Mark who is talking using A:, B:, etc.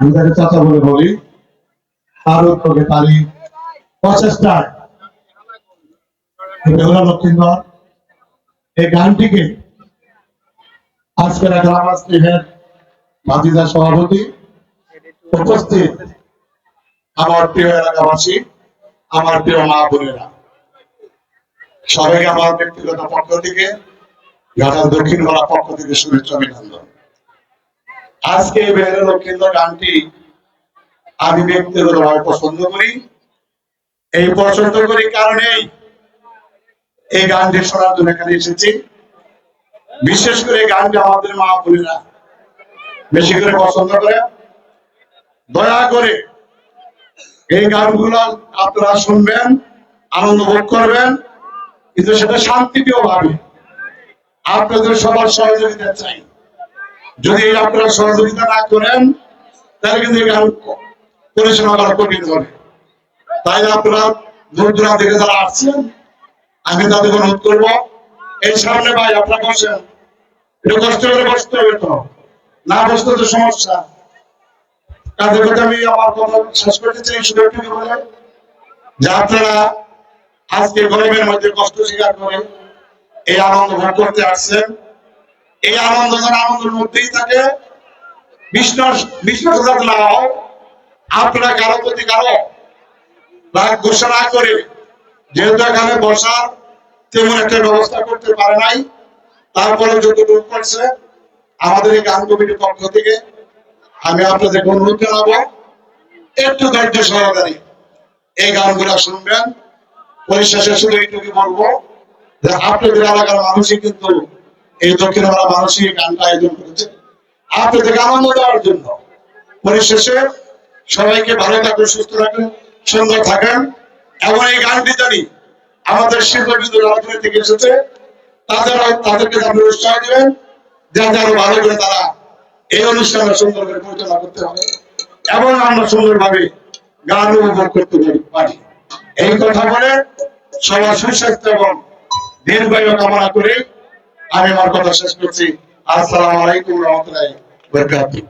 A: আমি তাকে চাচা বলে বলি বেহুলা লক্ষ্মীন্দর এই গানটিকে আজকের টিমের ভাতিজা সভাপতি উপস্থিত আমার প্রিয় এলাকাবাসী, আমার প্রিয় মা বোনেরা। সবাইকে আমার ব্যক্তিগত পক্ষ থেকে দক্ষিণ বলা পক্ষ থেকে শুভেচ্ছা অভিনন্দন আজকে বেহেরা লক্ষ্মীন্দর গানটি আমি ব্যক্তিগতভাবে পছন্দ করি। এই পছন্দ করি কারণেই এই গানটি শোনার জন্য এখানে এসেছি। বিশেষ করে গানটি আমাদের মা বোনেরা বেশি করে পছন্দ করে দয়া করে এই গানগুলো আপনারা শুনবেন, আনন্দ ভোগ করবেন, কিন্তু সেটা শান্তিপ্রিয় ভাবে আপনাদের সবার সহযোগিতা চাই। যদি আপনারা সহযোগিতা না করেন, তাহলে কিন্তু এই করা কঠিন হবে। তাই আপনারা দূর দূরান্ত থেকে যারা আসছেন, আমি তাদের অনুরোধ করব, এই সামনে ভাই, আপনারা বসেন। একটু কষ্ট করে বসতে হবে তো। না বসতে তো সমস্যা। তাদের কথা আমি আমার কথা শেষ করতে চাই, শুধু বলে। যে আপনারা আজকে গরমের মধ্যে কষ্ট স্বীকার করে এই আনন্দ ভোগ করতে আসছেন। এই আনন্দ যেন আনন্দের মধ্যেই থাকে না হয়। আপনারা কারও প্রতি কারও না করে, যেহেতু এখানে বসার তেমন একটা ব্যবস্থা করতে পারে নাই, তারপরে যতটুকু করছে, আমাদের এই গান কমিটির পক্ষ থেকে আমি আপনাদেরকে অনুরোধ জানাব, একটু ধৈর্য সহকারে এই গানগুলো শুনবেন। পরিশেষে শুধু এইটুকু বলব যে আপনাদের এলাকার মানুষই কিন্তু এই দক্ষিণ বাংলা মানুষই গানটা আয়োজন করেছে। আপনাদেরকে আনন্দ দেওয়ার জন্য। পরিশেষে সবাইকে ভালো থাকুন, সুস্থ থাকুন সুন্দর থাকেন। এবং এই গানটি জানি আমাদের শিল্পবিন্দু রাজনীতি থেকে এসেছে। তাদের তাদেরকে আপনি উৎসাহ দিবেন, যাতে আরও ভালো করে তারা এই অনুষ্ঠানটা সুন্দর করে পরিচালনা করতে হবে এবং আমরা সুন্দরভাবে গান উপভোগ করতে পারি। এই কথা বলে সবার সুস্বাস্থ্য এবং দীর্ঘায়ু কামনা করে আমি আমার কথা শেষ করছি। আসসালামু আলাইকুম রহমতুল্লাহ বরকাতুহ।